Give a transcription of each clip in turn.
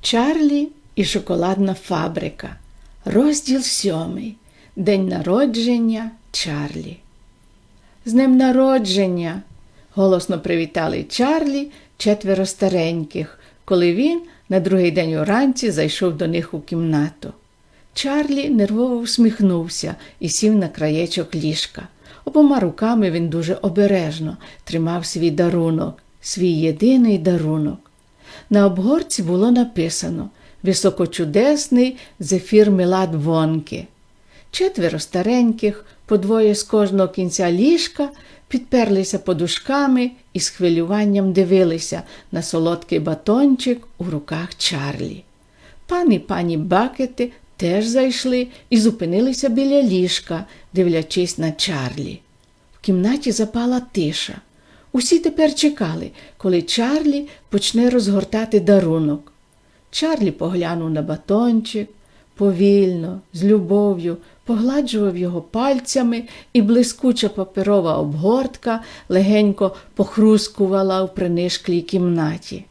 Чарлі і шоколадна фабрика. Розділ сьомий. День народження Чарлі. З днем народження. голосно привітали Чарлі четверо стареньких, коли він на другий день уранці зайшов до них у кімнату. Чарлі нервово всміхнувся і сів на краєчок ліжка. Обома руками він дуже обережно тримав свій дарунок, свій єдиний дарунок. На обгорці було написано Високочудесний зефір Мелад Вонки. Четверо стареньких, по двоє з кожного кінця ліжка, підперлися подушками і з хвилюванням дивилися на солодкий батончик у руках Чарлі. Пан і пані Бакети теж зайшли і зупинилися біля ліжка, дивлячись на Чарлі. В кімнаті запала тиша. Усі тепер чекали, коли Чарлі почне розгортати дарунок. Чарлі поглянув на батончик, повільно, з любов'ю, погладжував його пальцями, і блискуча паперова обгортка легенько похрускувала в принишклій кімнаті.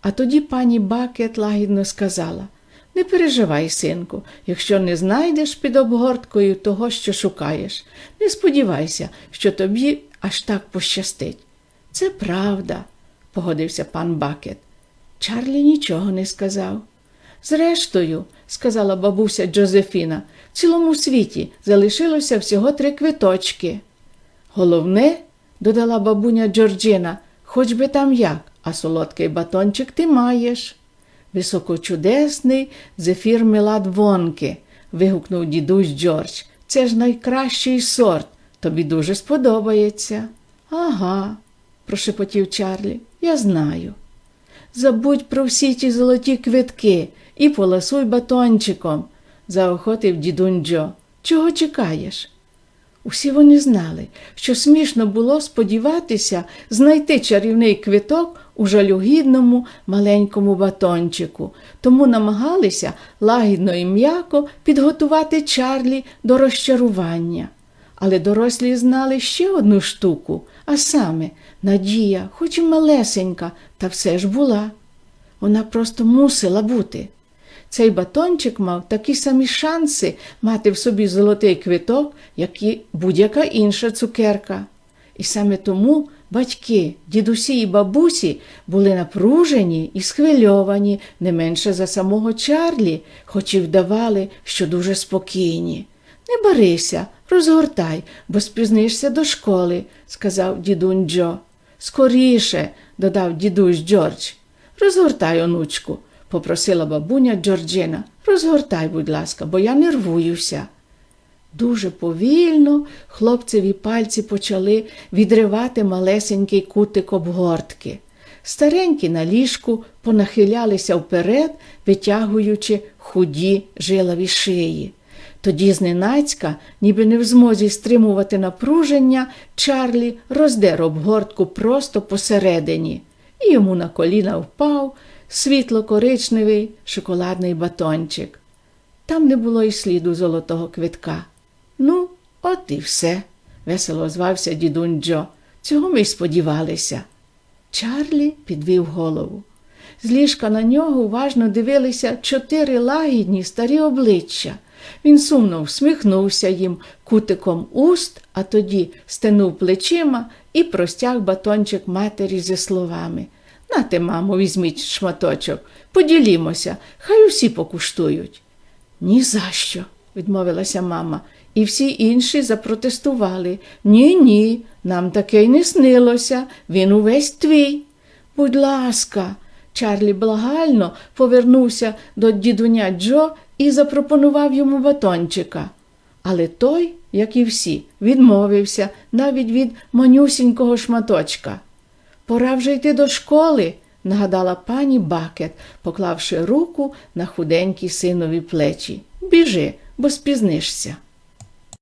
А тоді пані Бакет лагідно сказала Не переживай, синку, якщо не знайдеш під обгорткою того, що шукаєш. Не сподівайся, що тобі аж так пощастить. Це правда, погодився пан Бакет. Чарлі нічого не сказав. Зрештою, сказала бабуся Джозефіна, в цілому світі залишилося всього три квиточки. Головне, додала бабуня Джорджина, хоч би там як, а солодкий батончик ти маєш. Високочудесний зефір Мелад Вонки, вигукнув дідусь Джордж. Це ж найкращий сорт. Тобі дуже сподобається. Ага, прошепотів Чарлі, я знаю. Забудь про всі ті золоті квитки і поласуй батончиком, заохотив дідунь Джо. Чого чекаєш? Усі вони знали, що смішно було сподіватися знайти чарівний квиток у жалюгідному маленькому батончику, тому намагалися лагідно і м'яко підготувати Чарлі до розчарування. Але дорослі знали ще одну штуку, а саме надія, хоч і малесенька, та все ж була. Вона просто мусила бути. Цей батончик мав такі самі шанси мати в собі золотий квиток, як і будь-яка інша цукерка. І саме тому батьки, дідусі і бабусі були напружені і схвильовані не менше за самого Чарлі, хоч і вдавали, що дуже спокійні. Не барися, розгортай, бо спізнишся до школи, сказав дідунь Джо. Скоріше, додав дідусь Джордж. Розгортай, онучку, попросила бабуня Джорджина. Розгортай, будь ласка, бо я нервуюся. Дуже повільно хлопцеві пальці почали відривати малесенький кутик обгортки. Старенькі на ліжку понахилялися вперед, витягуючи худі жилові шиї. Тоді зненацька, ніби не в змозі стримувати напруження, Чарлі роздер обгортку просто посередині, і йому на коліна впав світло-коричневий шоколадний батончик. Там не було й сліду золотого квитка. Ну, от і все, весело звався дідунь Джо. Цього ми й сподівалися. Чарлі підвів голову. З ліжка на нього уважно дивилися чотири лагідні старі обличчя. Він сумно всміхнувся їм кутиком уст, а тоді стенув плечима і простяг батончик матері зі словами Нате, мамо, візьміть шматочок, поділімося, хай усі покуштують. «Ні за що», – відмовилася мама, і всі інші запротестували. Ні, ні, нам таке й не снилося, він увесь твій. Будь ласка, Чарлі благально повернувся до дідуня Джо і запропонував йому батончика. Але той, як і всі, відмовився навіть від манюсінького шматочка. Пора вже йти до школи, нагадала пані Бакет, поклавши руку на худенькі синові плечі. Біжи, бо спізнишся.